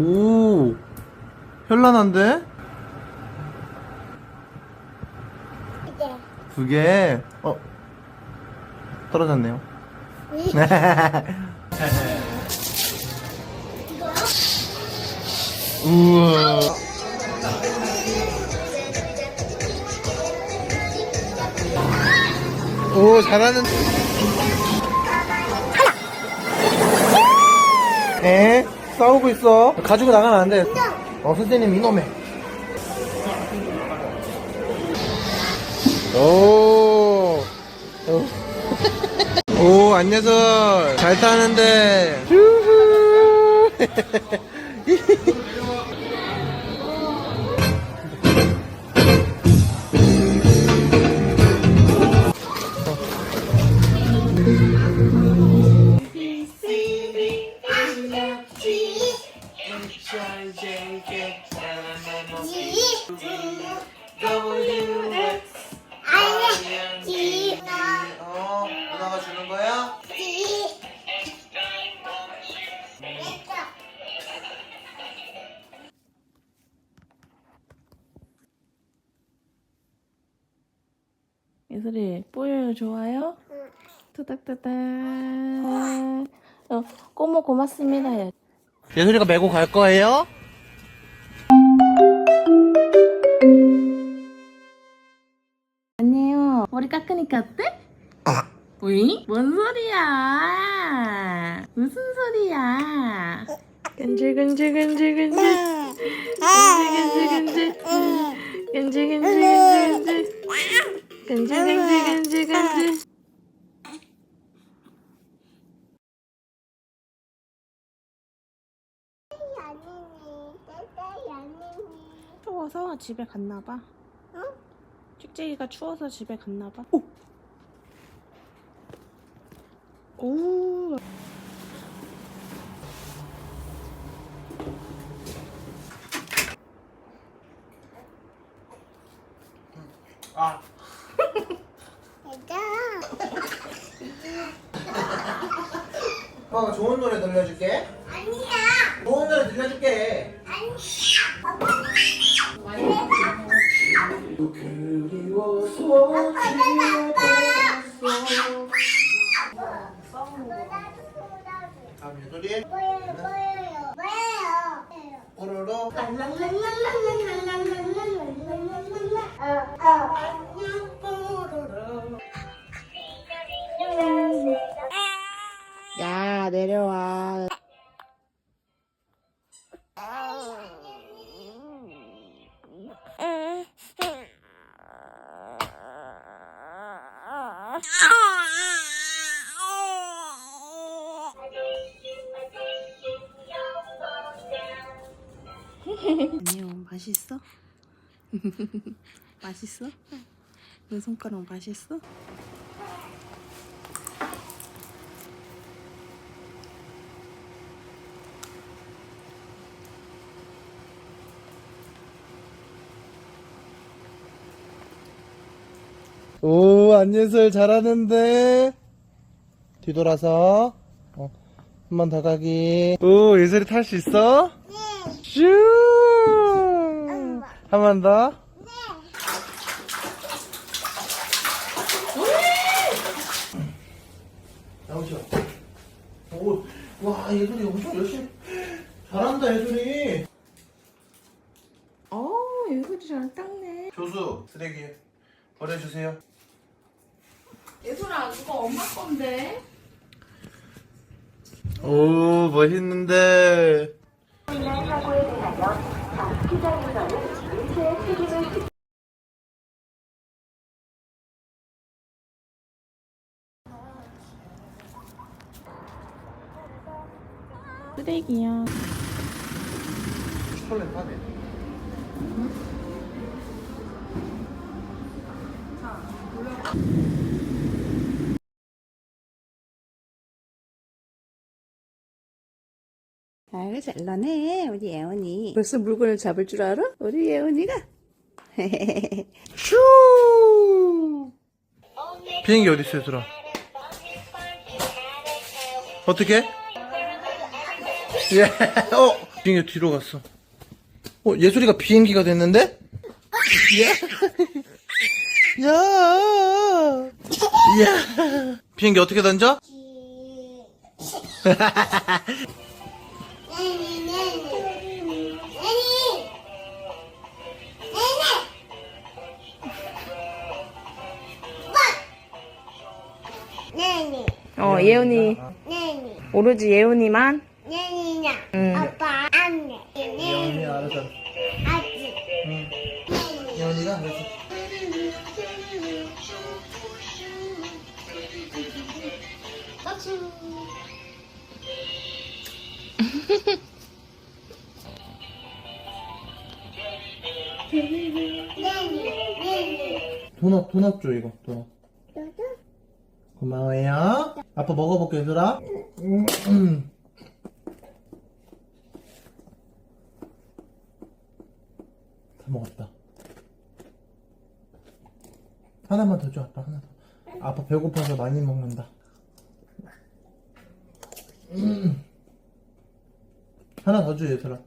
오, 현란한데? 이제 두 개. 어, 떨어졌네요. 우와. 오, 잘하는. 에? 싸우고 있어. 가지고 나가면 안 돼. 어, 선생님, 이놈의. 오. 오, 오 안녕설. 잘 타는데. 어, 누나가 주는 거야? 예슬이 뽀요요 좋아요? 투닥투닥 어, 꼬모 고맙습니다 예솔이가 메고 갈 거예요? 어때? 으이? 뭔 소리야? 무슨 소리야? 근질근질근질근질. 근질근질근질. 근질근질근질. 근질근질근질근질. 추워서 집에 갔나봐. 응? 찍찍이가 추워서 집에 갔나봐 오! 오! 아. 아빠가 좋은 노래 들려줄게. 아니야. 좋은 노래 들려줄게. 그리워서 다음 예솔이 뭐예요? 뭐예요? 뭐예요? 오로로 야 안녕 맛있어? 맛있어? 내 손가락 맛있어? 오 안예슬 잘하는데 뒤돌아서 어, 한 번 더 가기 오 예슬이 탈 수 있어? 슈한 번 더. 나오죠. 오, 와 예슬이 엄청 열심히 잘한다 예슬이. 어 예술이 잘 닦네 교수 쓰레기 버려주세요. 예술아 그거 엄마 건데 오 멋있는데. 쓰레기야 초콜릿 하네. 아이고 잘나네 우리 예원이 벌써 물건을 잡을 줄 알아? 우리 예원이가 슈. 비행기 어디 있어, 얘들아? 어떻게? 예. 어. 비행기 뒤로 갔어. 어, 예술이가 비행기가 됐는데? 야! 야! 야! 비행기 어떻게 던져? 어 예은이 네니 오로지 예은이만 네니냐 응. 아빠 예원이 네니 알아서. 응. 네니 예원이가 알아서. 네니 도넛, 도넛 줘, 이거. 도넛. 고마워요. 아빠 먹어볼게, 얘들아. 음, 음. 다 먹었다. 하나만 더 줘, 아빠. 하나 더. 아빠 배고파서 많이 먹는다. 음. 하나 더 줘, 얘들아.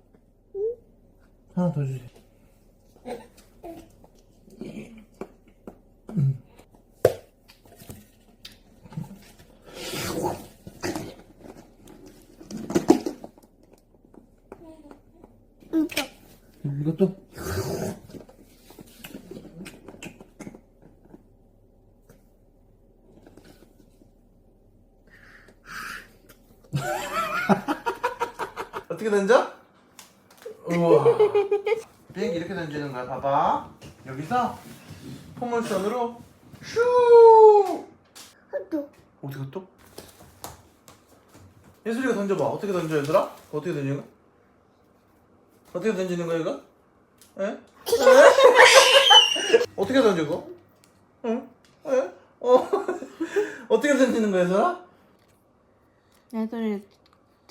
하나 더 주세요. 이것도? 어떻게 던져? 우와. 비행기 이렇게 던지는 거야, 봐봐. 여기서 포물선으로 슈! 또 어떻게 또? 예술이가 던져봐. 어떻게 던져, 얘들아? 어떻게 던지는 거야? 어떻게 던지는 거야, 이거? 에? 에? 어떻게 던져, 이거? 응? 에? 어? 어떻게 던지는 거야, 얘들아? 애들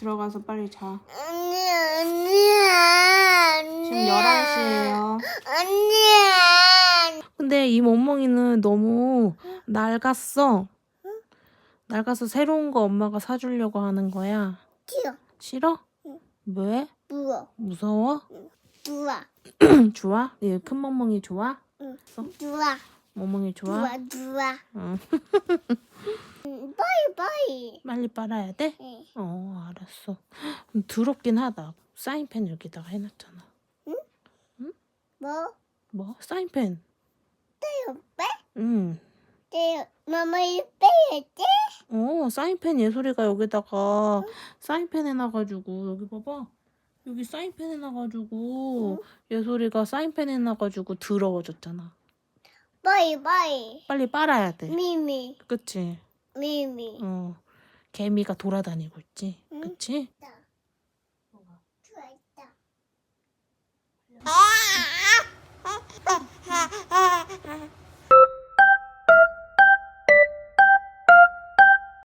들어가서 빨리 자. 언니 언니야 지금 11시에요. 언니야. 근데 이 멍멍이는 너무 낡았어. 낡아서 새로운 거 엄마가 사주려고 하는 거야. 뛰어. 싫어? 왜? 무어 무서워? 누워 좋아? 얘 큰 멍멍이 좋아? 누워 멍멍이 좋아? 누워 누워 응. 빨리. 빨아야 돼? 어 알았어. 음, 더럽긴 하다. 사인펜 여기다가 해놨잖아. 뭐? 뭐? 사인펜. 떼요 빼 응. 떼요 마마 이 빼야지. 어, 사인펜 예솔이가 여기다가 사인펜 해놔가지고, 여기 봐봐. 여기 사인펜 해놔가지고, 예솔이가 사인펜 해놔가지고 더러워졌잖아. 바이 바이. 빨리 빨아야 돼. 미미. 그치? 미미. 어, 개미가 돌아다니고 있지. 응. 그치? 좋아했다.